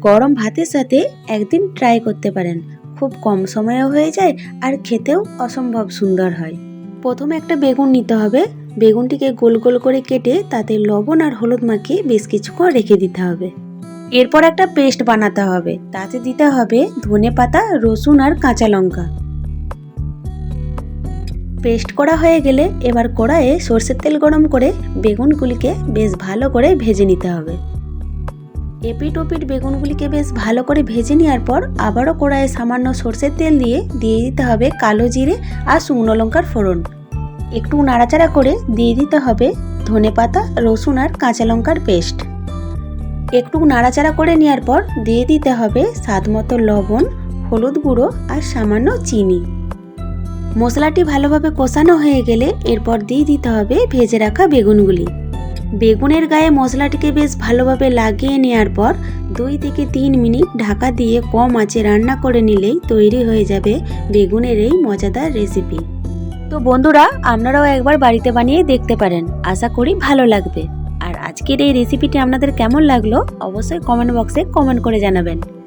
গরম ভাতের সাথে একদিন ট্রাই করতে পারেন। খুব কম সময়েও হয়ে যায় আর খেতেও অসম্ভব সুন্দর হয়। প্রথমে একটা বেগুন নিতে হবে। বেগুনটিকে গোল গোল করে কেটে তাতে লবণ আর হলুদ মাখিয়ে বেশ কিছুক্ষণ রেখে দিতে হবে। এরপর একটা পেস্ট বানাতে হবে। তাতে দিতে হবে ধনে পাতা, রসুন আর কাঁচা লঙ্কা। পেস্ট করা হয়ে গেলে এবার কড়াইয়ে সর্ষের তেল গরম করে বেগুনগুলিকে বেশ ভালো করে ভেজে নিতে হবে। এপিট ওপিট বেগুনগুলিকে বেশ ভালো করে ভেজে নেওয়ার পর আবারও কড়াইয়ে সামান্য সর্ষের তেল দিয়ে দিয়ে দিতে হবে কালো জিরে আর শুকনো লঙ্কার ফোড়ন। একটু নাড়াচাড়া করে দিয়ে দিতে হবে ধনে পাতা, রসুন আর কাঁচা লঙ্কার পেস্ট। একটু নাড়াচাড়া করে নেওয়ার পর দিয়ে দিতে হবে স্বাদ মতো লবণ, হলুদ গুঁড়ো আর সামান্য চিনি। মশলাটি ভালোভাবে কষানো হয়ে গেলে এরপর দিয়ে দিতে হবে ভেজে রাখা বেগুনগুলি। বেগুনের গায়ে মশলাটিকে বেশ ভালোভাবে লাগিয়ে নেওয়ার পর দুই থেকে তিন মিনিট ঢাকা দিয়ে কম আঁচে রান্না করে নিলেই তৈরি হয়ে যাবে বেগুনের এই মজাদার রেসিপি তো বন্ধুরা, আপনারাও একবার বাড়িতে বানিয়ে দেখতে পারেন। আশা করি ভালো লাগবে। আর আজকের এই রেসিপিটি আপনাদের কেমন লাগল, অবশ্যই কমেন্ট বক্সে কমেন্ট করে জানাবেন।